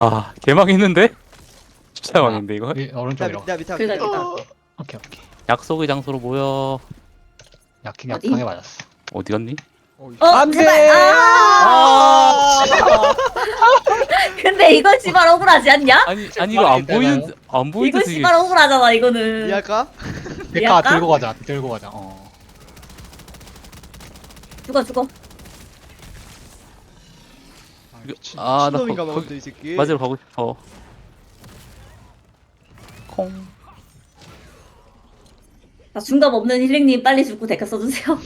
아 개망했는데? 진짜 망했는데 이거? 위, 내가, 오른쪽이라고. 밑- 내가 밑에 그러다 할게. 그러다. 오케이 오케이. 약속의 장소로 모여 어디? 약하게 맞았어. 어디 갔니? 어, 안 제발. 돼! 아! 근데 이건 씨발 억울하지 않냐? 아니 아니 이거 안 보이는 안 보이는 이건 씨발 억울하잖아 이거는. 이해할까? 백화 약간? 들고 가자. 들고 가자. 어. 죽어 죽어. 아, 이거- 미친, 아, 나 미친놈인가 거- 봐, 근데 이 새끼. 맞으러 가고 싶어 콩 자, 중갑 없는 힐링님 빨리 죽고 데카 써주세요.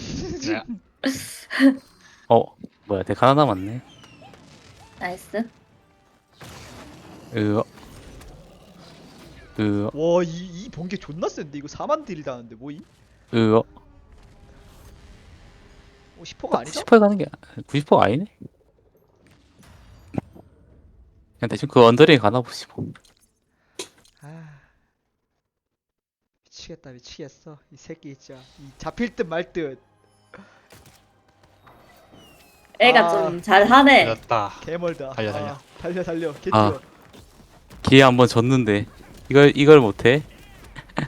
네. 어 뭐야 데카 하나 남았네 나이스. 으어 으어 와, 이, 이 번개 존나 센데? 이거 4만 딜 다는데, 뭐 이? 으어 어, 10호가 아니죠? 90% 가는 게 90%가 아니네 그냥 대충 그 언더링에 가나 보지 뭐 아. 미치겠다, 미치겠어. 이 새끼 진짜. 이 잡힐 듯 말 듯. 애가 아. 좀 잘하네. 늦었다. 개멀다. 달려, 달려. 아, 달려, 달려. 개 아. 뛰어. 기회 한번 줬는데 이걸 이걸 못해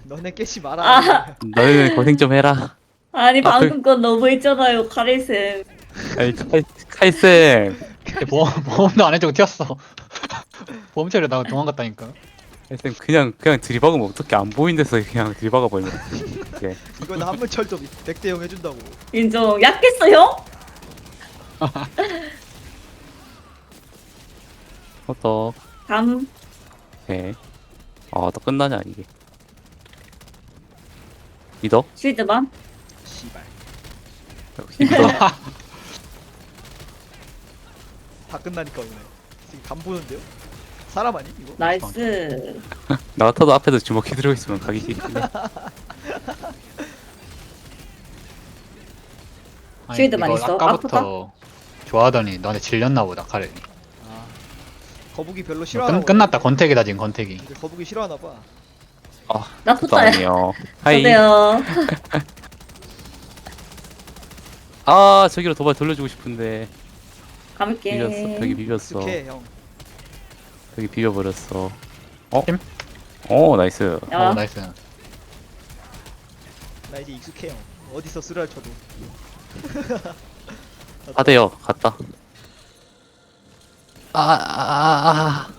너네 깨지 마라. 아. 너희는 고생 좀 해라 아니 아, 방금 건 너무 했잖아요 카릴쌤. 아니 카이, 카이쌤 보험 보험도 안 해주고 튀었어. 보험 처리 나가 도망갔다니까. 카이쌤 그냥 그냥 들이박으면 어떻게 안 보이는 데서 그냥 들이박아 버리면 이거는 한문철도 100대 0 해준다고. 인정. 약했어 형? 호떡 감. 오케이 아또 끝나냐 이게 믿어? 쉴드만. 씨발. 역시 믿어 다 끝나니까 오네. 지금 간 보는데요? 사람 아니 이거? 나이스. 나 같아도 앞에서 주먹 휘두르고 있으면 가기 싫은데 아니, 쉴드만 있어? 아까부터 좋아하더니 너네 질렸나 보다 카레. 아. 거북이 별로 싫어하나 끝. 끝났다 권태기다 지금 권태기. 거북이 싫어하나 봐. 나또 토다야. 아니에요 하이 저도요. 아 저기로 도발 돌려주고 싶은데 감을게. 비볐어 벽이 비볐어 익숙해 형. 벽이 비벼버렸어 어? 팀? 오 나이스 야. 어 나이스. 나 이제 익숙해 형. 어디서 쓰랄 쳐도. 하대요 갔다 아 아아 호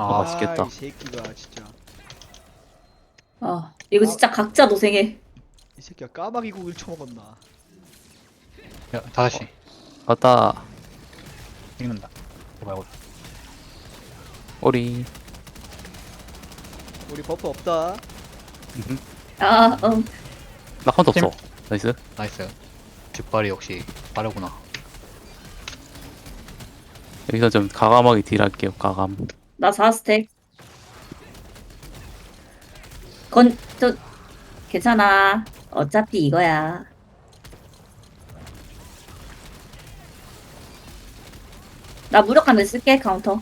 아, 아, 맛있겠다. 이 새끼가 진짜. 아 이거 진짜 각자 노생해. 이 새끼가 까마귀국을 쳐먹었나. 야 다섯 시 갔다 읽는다. 이거 말고. 오리 우리 버프 없다. 아 응. 나 카운트 팀? 없어 나이스 나이스. 뒷발이 역시 빠르구나. 여기서 좀 가감하게 딜할게요 가감 나 4스택. 건, 저, 괜찮아. 어차피 이거야. 나 무력하면 쓸게, 카운터.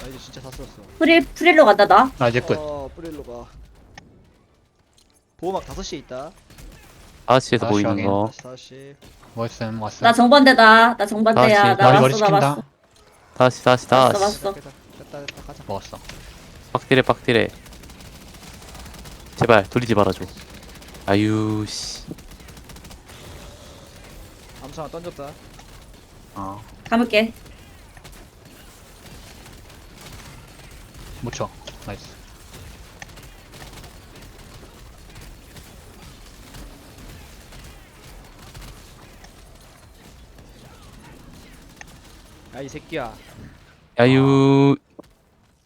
나 이제 진짜 다 썼어. 프릴, 프릴로 간다, 나. 나 이제 끝. 어, 뿌릴로 가. 보호막 5시에 있다. 5시에서 다시 보이는 확인. 거 5시. 월슨 왔음. 나 정반대다. 나 정반대야. 다시, 나 머리 왔어, 나 시킨다. 왔어. 다시 다시 왔어, 다시 왔어. 됐다, 됐다, 됐다, 가자. 먹었어. 빡딜해 빡딜해 제발 돌리지 말아줘 아유 씨 암수 하나 던졌다. 어. 감을게. 묻혀. 나이스. 야, 이 새끼야. 야유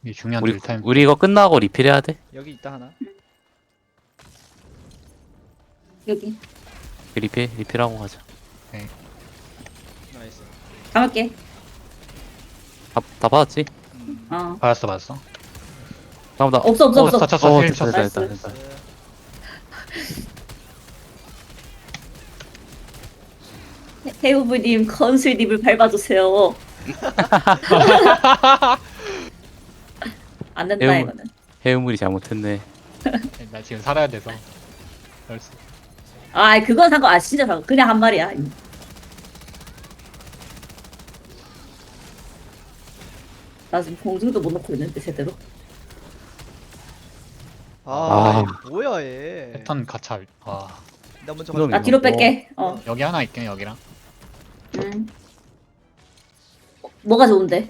이게 중요한 우리 딜타임. 우리 이거 끝나고 리필해야 돼 여기 있다 하나. 여기. 리필 리필하고 가자 나이스. 감을게. 다, 다 받았지? 음. 어. 받았어 받았어. 다음 나 없어, 없어, 없어. 쳤어 쳤어. 어힐 됐다 쳤어. 됐다 나이스. 됐다 됐다 태우부님 건술님을 밟아주세요. 안 된다 해운- 이거는. 해우물이 잘못했네 나 지금 살아야 돼서. 그럴 수. 아 그건 상관. 아 진짜 상관. 그냥 한 말이야. 나 지금 공중도 못 넣고 있는데 제대로. 아, 아. 얘 뭐야 얘. 패턴 가차. 아나 먼저. 나 뒤로 뺄게. 어. 여기 하나 있긴 여기랑. 음. 어, 뭐가 좋은데?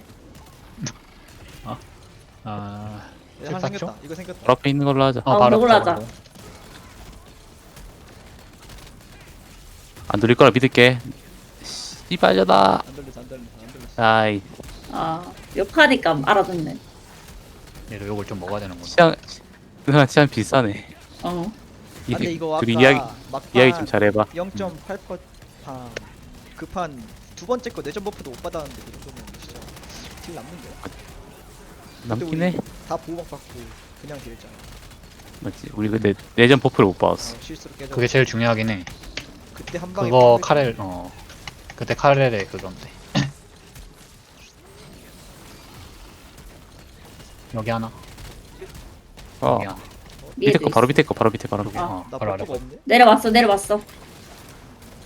아 얘 하나 14초? 생겼다. 이거 생겼다. 바로 앞에 있는 걸로 하자 어, 어, 바로 앞으로. 하자. 안 돌릴 거라 믿을게 씨발려다 안 돌렸어 안 돌렸어 안 돌렸어. 아이 아 욕하니까 알아듣네. 얘도 요걸 좀 먹어야 되는구나. 취향 누나 비싸네 어. 이 아, 근데 이거 아까 둘이 이야기 막판 이야기 좀 잘해봐 0.8%판 급한 두 번째 거 내전 버프도 못 받았는데 그 정도면 진짜 딜 남는데. 남긴 해다 보호막 받고 그냥 딜잖아. 맞지 우리 그때 내전 버프를 못 받았어 어, 실수로 깨져. 그게 제일 중요하긴 해. 그때 한 방에 그거 팍 카렐 어 그때 카렐의 그건데. 여기 하나. 어 여기 하나. 밑에 거 바로. 밑에 거 바로 밑에 바로 밑에 아. 어, 나 바로 아래. 버프가 없네. 내려왔어 내려왔어.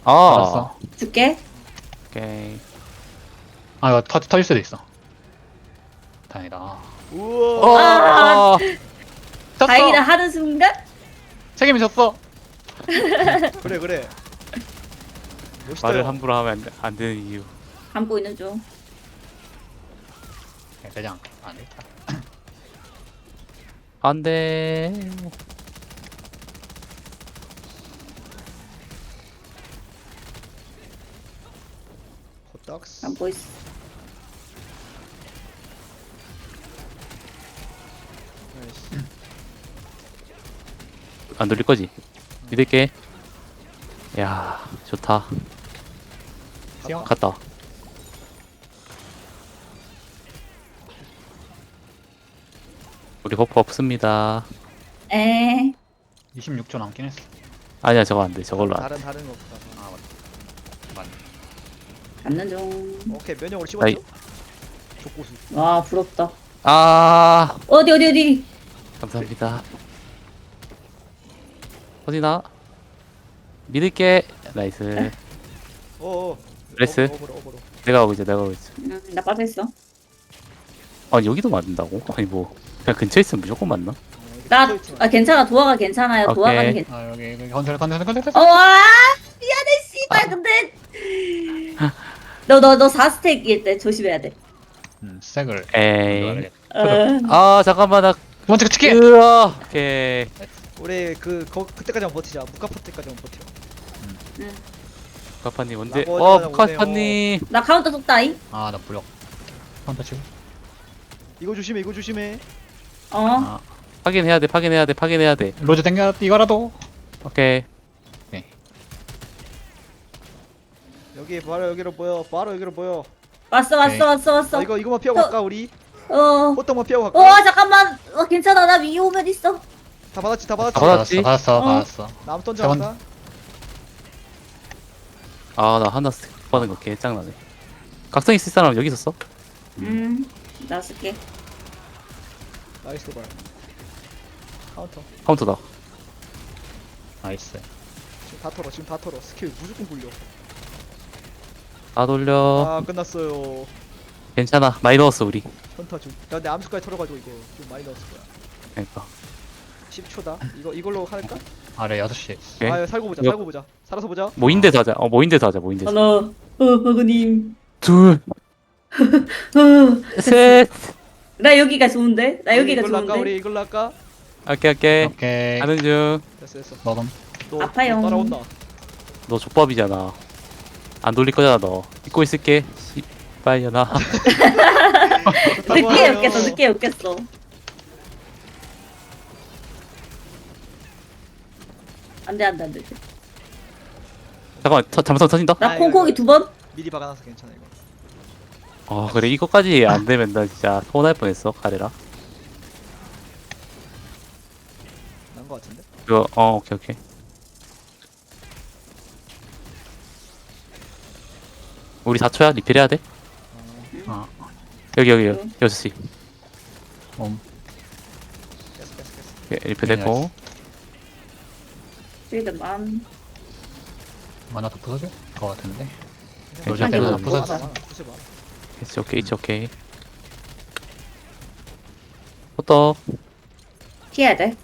아 알았어. 줄게. 오케이 아 이거 터, 터질 수도 있어. 다행이다. 우와. 어 졌어. 다행이다 하는 순간 책임이 졌어. 그래 그래. 멋있다. 말을 함부로 하면 안, 돼- 안 되는 이유 감고 있는 중. 네, 대장 안 되겠다. 안돼 호떡스. 감고 있어. 나이스. 안 돌릴 거지 믿을게 야 좋다 뛰어. 갔다 우리 버프 없습니다 에. 26초 남긴 했어. 아니야 저거 안 돼 저걸로 안 돼 다른 다른 거 없다. 중. 오케이 면역으로 아이. 씹었죠? 족고수. 와 부럽다. 아 어디 어디 어디. 감사합니다 어디나 믿을게 나이스 어어. 레스. 어버로 어버로. 내가 오고 있어 내가 오고 있어 음, 나 빠져 있어. 아니 여기도 맞는다고? 아니 뭐 그냥 근처에 있으면 무조건 맞나? 나 아, 괜찮아 도화가 괜찮아요. 오케이. 도화가는 괜. 아 여기 여기 건설 건설 건설 건설. 어, 와 미안해 씨발 근데 너 너 너 4스택일 때 조심해야 돼. 음 스택을. 에이 어, 아 잠깐만 나 두 번째 거 치킨. 으아 오케이 우리 그 거, 그때까지만 버티자. 무카파 때까지만 버텨. 부카파님 언제 나머지 어 하나 부카파님 나 카운터 속다잉. 아나 무력. 카운터 치고. 이거 조심해. 이거 조심해. 어. 아 확인해야 돼 확인해야 돼 확인해야 돼 로즈 땡겨 이거라도. 오케이 여기 바로 여기로 보여. 바로 여기로 보여. 왔어 왔어 오케이. 왔어 아, 왔어. 이거 이거만 피하고 어. 갈까 우리? 어. 호떡만 피하고 갈까? 어 잠깐만. 어 괜찮아 나 위에 오면 있어. 다 받았지. 다 받았지. 다 받았지? 받았어 어. 받았어. 남 던져 세번- 간다. 아 나 하나 스택 받는 거 개짱나네 각성 있을 사람 여기 있었어? 음. 나 쓸게. 나이스 발. 카운터. 카운터다 나이스. 지금 다 털어. 지금 다 털어. 스킬 무조건 굴려. 다 돌려 아 끝났어요. 괜찮아 많이 넣었어 우리 헌터 좀. 나 내 암수까지 털어가지고 이거 좀 많이 넣었을 거야. 그러니까 10초다. 이거 이걸로 할까? 아래 6시. 오케이 아 살고 보자. 이거- 살고 보자. 살아서 보자. 모인데서 하자 어 모인데서 하자 모인데서 하나. 어 버그님. 둘 어. 셋 나 여기가 좋은데? 나 여기가 이걸로 할까? 좋은데? 우리 이걸로 할까? 오케이 오케이 오케이. 하는 중너 됐어 됐어. 먹음. 너, 아파요. 너 따라온다. 족밥이잖아 안 돌릴 거잖아 너 믿고 있을게 씨발려나 늦게 웃겠어 늦게 웃겠어. 안돼 안돼 안돼. 잠깐만 터, 잠깐 터진다 나 아, 이거, 콩콩이 이거. 두 번? 미리 박아놔서 괜찮아 이거. 아 그래 이거까지 안 되면 나 진짜 서운할 뻔했어 가래라 난거 같은데? 이거 어 오케이 오케이 우리 4초야 리필 해야 돼 아 여기 여기 여기 6시 음. 예, 1패 됐고 쉴드만. 만화 더 부서질 것 같은데. 부서졌어. 많아, 구슬 많아. it's okay it's okay 호떡 피해야 돼.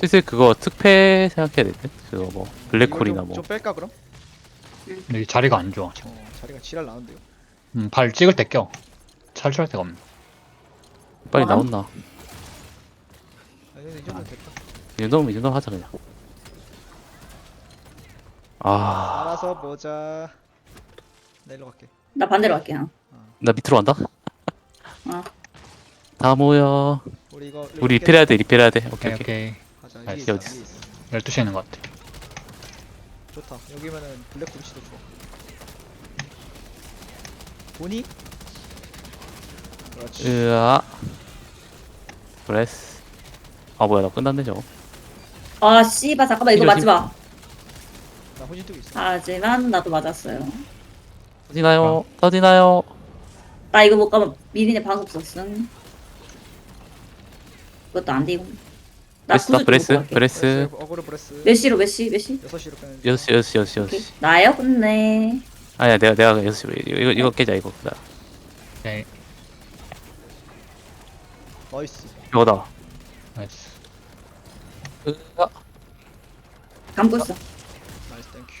슬슬 그거 특패 생각해야 돼 그거 뭐 블랙홀이나 이거 좀, 뭐 좀 뺄까 그럼? 근데 이 자리가 안 좋아. 지금. 어 자리가 지랄 나는데요. 음, 발 찍을 때 껴. 탈출할 데가 없네. 빨리 어? 나온나 아니 근데 이 정도 됐다. 이 정도면 이 정도 하자 그냥 아나 알아서 보자. 나 일로 갈게. 나 반대로 갈게. 요 밑으로 간다 어. 다 모여 우리 이거 우리 리필해야 돼 리필해야 돼 오케이 오케이, 오케이 오케이. 가자. 아, 위에 있어. 어디 위에 있어. 12시에 있는 것 같아. 좋다. 여기면은 블랙 구르시도 좋아. 보니? 그렇지. 으아 브레스 아 뭐야 나 끝났네 저거 아, 씨발, 잠깐만, 이거 맞지 마. 나 혼신 뜨고 있어. 하지만, 나도 맞았어요. 터지나요 터지나요 나 이거 못 가면 미리네 방금 썼음. 그것도 안 되고. 나 브레스다 구슬 브레스 갈게. 브레스 어그로 브레스. 몇 시로, 몇 시, 몇 시? 6시로 빼는. 여섯 시 여섯 시 여섯 시 여섯 오케이. 시 나요? 끝내. 아니야 내가 내가 여섯 시 이거 이거 깨자 이거 나 오케이. 나이스. 이거다 나이스. 으아 감고 있어. 나이스 땡큐.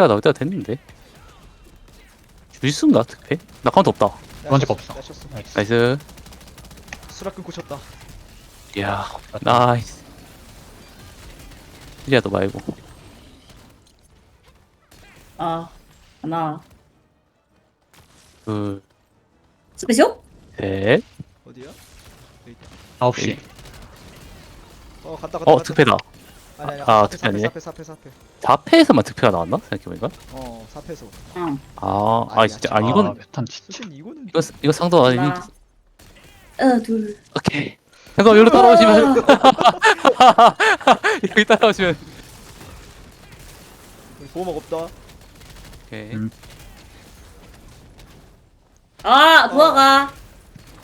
야 나올 때가 됐는데 주짓수인가 특패? 나 카운트 없다 두 번째. 나 쳤어. 나이스. 나이스 수락근 고쳤다. 이야 나이스 이리야 너 말고 아, 하나. 스페셜? 어디야? 여기 있다. 9시. 어 갔다 갔다. 어 갔다. 특패다 아니 아니. 아, 사패, 특패 사패 아니에요? 사패 사패 사패. 4패에서만 특패가 나왔나? 생각해보니까 어 사패에서. 응. 아, 아 아니야, 진짜 아 아, 이건 패턴 진짜. 수신 이거는 이거 이거 상도 아니 하나. 어, 둘. 오케이 잠깐 여기로 따라오시면 여기 따라오시면 보호막 없다. 오케이 음. 아, 도와가.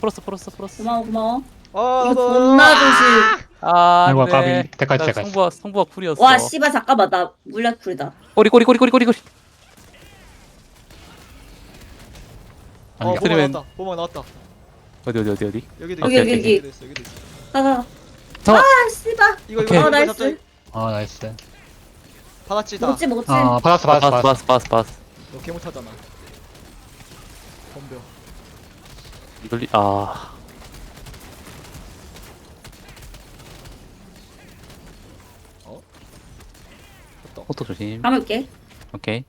풀었어 풀었어 풀었어 고마워, 고마워. 아 이거 뭐. 존나 조심. 아 아이고, 안 돼 까비. 대까지, 대까지. 성부가 성부가 쿨이었어 와, 씨발, 잠깐만. 나 물약 풀이다. 꼬리 꼬리 꼬리 꼬리 꼬리 꼬리 어 아니, 보호막 그러면- 나왔다. 보호막 나왔다. 어디 어디 어디 어디 여기도 여기, 여기, 여기. 있어, 여기도 있어. 가, 가. 잠깐 아, 씨발. 이거 오케이. 이거 어, 이거 나이스. 갑자기 아, 나이스. 받았지 다. 먹지, 먹지. 아, 받았어, 받았어, 바스 받았어. 바스 바스 바스 너 개못하잖아. 덤벼. 이돌리 아 호떡 조심 감을게. 오케이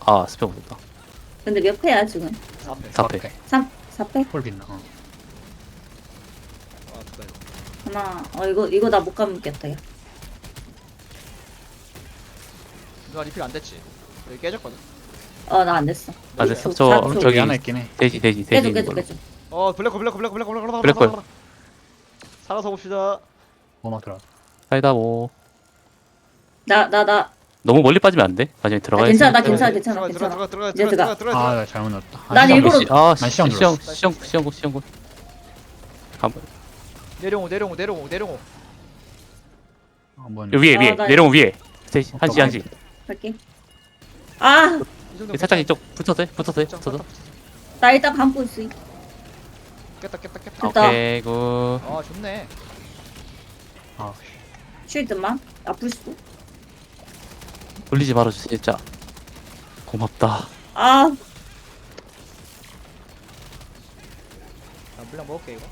아 스페 못했다 근데 몇 패야, 지금? 사패. 4패 3, 4패? 홀 빛나. 어. 아 두다 이거. 하나. 어, 이거, 이거 나 못 감겠다, 야. 누가 리필 안 됐지? 여기 깨졌거든. 어, 나 안 됐어. 아 됐어 저- 저 저- 저기 저기 하나 있긴 해. 돼지 돼지 돼지 깨줘, 있는 깨줘, 걸로 깨줘. 어 블랙홀 블랙홀 블랙홀 블랙홀 블랙홀 블랙홀. 블랙홀. 살아서 봅시다. 뭐막 들어. 사이다 뭐 나, 나, 나. 너무 멀리 빠지면 안 돼? 나중에 아, 들어가야 괜찮아, 나 돼. 괜찮아, 들어가, 괜찮아, 들어가, 괜찮아. 들어가 들어가 이제 들어가 들어가. 들어가 아, 들어가. 나 잘못 넣었다. 아, 난 시험 일부러-. 아난 시- 시험 시험 눌렀어. 시험 시험 시험 가만 내려오 내려오 내려오 내려오. 아, 뭔. 위에 아, 위에 나 내려온 위에 돼지 한시 한시 갈게. 아, 이 정도 살짝 이쪽 붙어도 돼? 붙어도 돼? 붙어도 나 일단 감고 있어. 깼다 깼다 깼다. 됐다. 오케이 굿 아 좋네. 아, 쉴드만. 아플 수도. 돌리지 말아주세요 진짜 고맙다 아, 나 물량 먹을게 이거.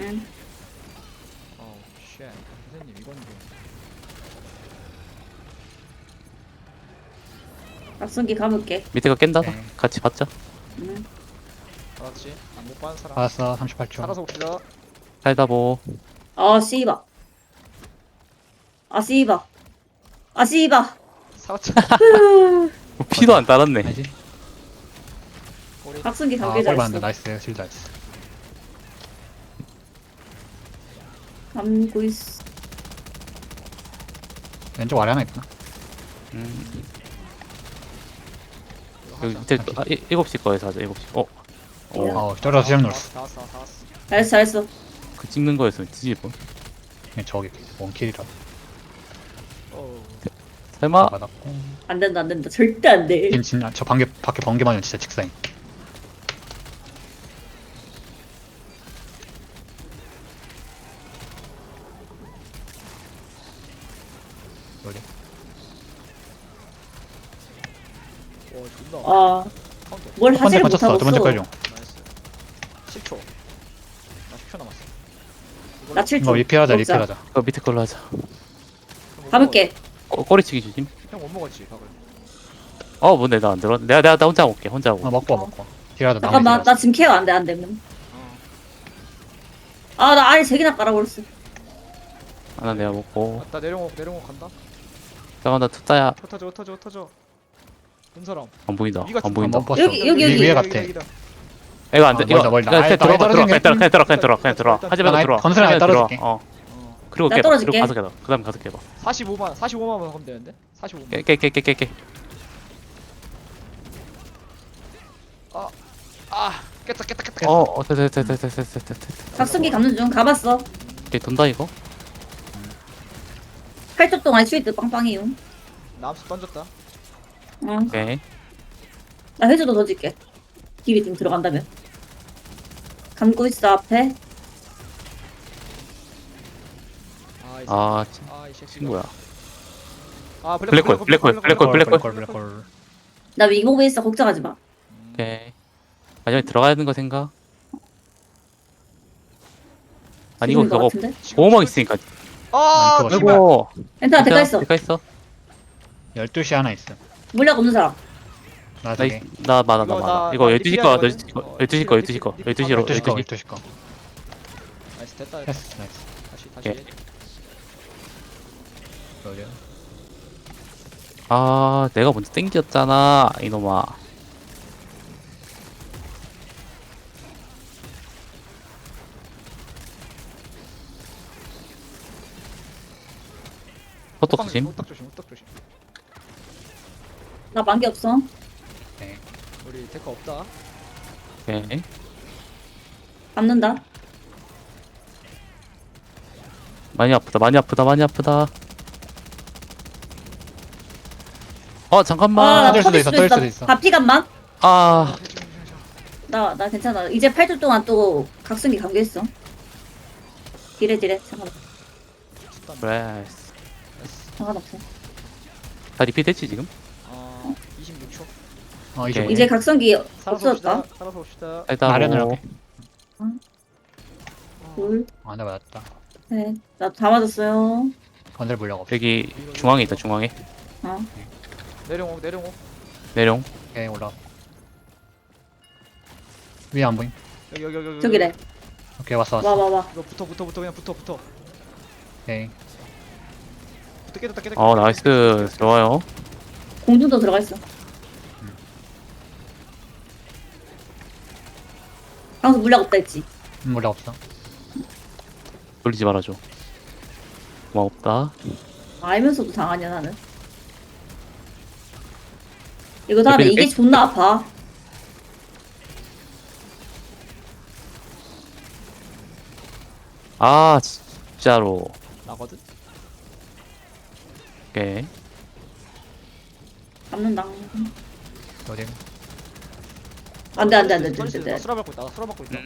응. 어우 쉣. 선생님 이건 좀. 박성기 감을게. 밑에가 깬다 오케이. 같이 받자 응. 알았지? 안못 받은 사람. 받았어. 38초. 살아서 봅시다. 살다 뭐 아, 씨바. 아, 씨바. 아, 씨바. 살았잖아. 피도 안 따랐네 알지? 꼬리. 박성기 아, 감기 홀 받는다. 잘했어. 나이스. 실드 나이스. 감고 있어. 왼쪽 아래 하나 있구나. 음, 여기 밑에 아, 일- 일곱 시 거에서 하자 일곱 시 어? 어, 어 떨어져 시작 눌렀어 다 왔어 다 왔어 잘했어 잘했어 그 찍는 거였으면 뒤집어 그냥 저기 원킬이라 어 설마? 받았고 안 된다 안 된다. 절대 안돼. 진, 진, 저 반개 밖에 번개만은 진짜 직사임. 여기. 와 존나 아뭘 카운터 첫 번째 하지를 빠졌어. 못하고 두 번째 있어. 깔죠. 나이스. 10초. 나 10초 남았어? 나 7초. 이거 리필하자 먹자. 리필하자. 그 밑에 걸로 하자. 가볼게 꼬, 꼬리치기 조심. 먹었지? 형못 먹었지 밥을. 어 뭔데 나 안 들어? 내가 내가 나 혼자 먹게 혼자 아 먹어 먹고 와, 먹고 와. 딜하자 잠깐만 나 지금 케어 안돼 안되면 어아나 아예 세 개나 깔아버렸어. 하나 내가 먹고. 나 내려오 내려오 간다. 잠깐 나 투따야. 흩어져 흩어져 흩어져. 본 사람. 안 보인다. 안 보인다. 못 봤어. 여기, 여기, 위, 여기. 위에 같아. 여기다. 이거 안 돼 아, 이거 멀다, 멀다. 그냥 아예 들어가 떨어지는 들어가 게 그냥 들어가 그냥 들어가 그냥 들어가. 일단- 하지 말고 나 들어와 건설 안에 그냥 들어와. 떨어질게. 어어 그리고 나 깨봐. 떨어질게. 그리고 가서 깨봐. 그 다음 가서 깨봐. 45만 45만만 하면 되는데? 45만. 깨 깨 깨 깨깨 아 깼다 깼다 깼다 깼다. 어, 어, 됐다, 됐다, 됐다, 됐다, 됐다, 됐다. 각성기 감는 중. 가봤어. 이제 돈다 이거? 8초 동안 스위트 빵빵이요. 나 암수 던졌다. 어나 오케이. 회수도 더 줄게. 딜이 좀 들어간다면. 감고 있어 앞에 아이 아, 친- 아이 새끼 친구야. 아 블랙홀, 블랙홀, 블랙홀, 블랙홀. 블랙홀 나 위공에 있어 걱정하지 마 오케이. 마지막에 들어가야 되는 거 생각? 아니, 이거 지금인 것 저거 같은데? 보호막 있으니까. 아 그거 아이고. 엔트나 대가 있어 대가 있어. 12시 하나 있어 네. 물약 없는 사람 나 나, 저기 있- 나 많아, 나 이거 많아. 나- 이거 나 12시 거, 리필해야 12시 거, 되거든? 12시 거, 어, 12시 거, 리필- 12시로, 12시 거 12시. 12시 거 나이스 됐다 됐어 나이스 다시 다시 오케이. 여기 아, 내가 먼저 땡겼잖아, 이놈아. 호떡 조심. 호떡 조심 호떡 조심 나 만개 없어 네 우리 데커 없다 오케이. 감는다 많이 아프다, 많이 아프다, 많이 아프다. 어, 잠깐만. 아 나 터질 수도 터질 있어, 수도 터질 수도 있어. 바피감만 아, 나, 나 괜찮아. 이제 8주 동안 또 각성기 감겨있어. 딜해, 딜해. 상관없어. 그래. 상관없어. 다 리필 됐지, 지금? 아 26초 어 오케이. 이제 이제 각성기 살아서 없어졌다. 봅시다 살아서 봅시다 일단 마련을 뭐, 하게 둘, 아나 맞았다 셋. 나다 맞았어요. 건들 없어 여기 중앙에 있다, 중앙에. 어. 내려오 내려오 내룡. 오케이 올라 위에 안 보임 여기 여기 여기 여기 저기래. 오케이 왔어 와, 왔어 와, 와. 이거 붙어 붙어 붙어 그냥 붙어 붙어 오케이 붙어 깨졌다 깨졌다 어, 나이스. 좋아요. 공중도 들어가 있어. 방금 물약 없다 했지. 음, 물량 없어 돌리지 말아줘. 고맙다. 알면서도 당하냐, 나는. 이거 다음에 이게? 존나 아파. 아, 진짜로. 나거든 오케이. 감는다. 어디 안 돼, 안 돼, 안 돼, 안 돼, 안나 돼. 수라 밟고 있다 나 수라 밟고 있다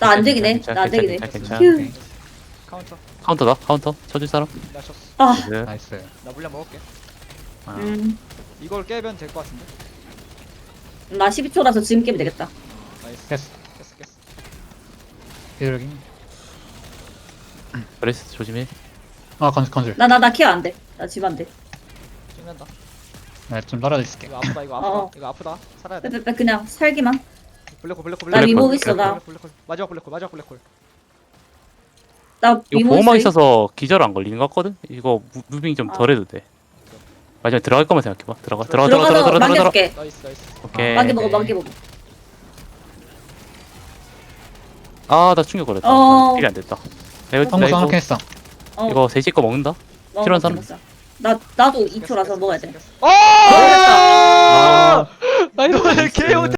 나 안 되긴 해. 나 안 되긴 해. 괜찮아, 괜찮아. 카운터 카운터다, 카운터. 쳐줄 사람? 나 쳤어 아, 네. 나이스 나 물량 먹을게 아, 음. 이걸 깨면 될 것 같은데 나 12초라서 지금 깨면 되겠다. 나이스 됐어 깼어 깼어 비둘기 그레스 조심해. 아 건술 건술 나, 나, 나 케어 안 돼. 나 집 안 돼. 찍는다 나좀 떨어져 있을게 이거 아프다 이거 아프다 어. 이거 아프다 살아야 돼 빼빼빼 그냥 살기만. 블랙홀 블랙홀 나 블랙홀 블랙홀, 있어, 나. 블랙홀 블랙홀 마지막 블랙홀 마지막 블랙홀 나 이거 보호막 있어. 있어서 기절 안 걸리는 것 같거든? 이거 무- 무빙 좀 아. 덜 해도 돼. 마지막에 들어갈 거만 생각해봐. 들어가, 들어가, 들어가, 들어가서 들어가, 들어가, 들어가. 만개줄게. 나이스 나이스 오케이. 만개 먹어, 만개 먹어. 아, 나 충격 걸렸다. 어. 필이 안 됐다. 내가, 성공 나 이거, 성공했어 어, 이거 3시 거 먹는다? 필요한 사람? 먹어. 나 나도 2초라서 먹어야 돼. 어! 아, 아니 너네 개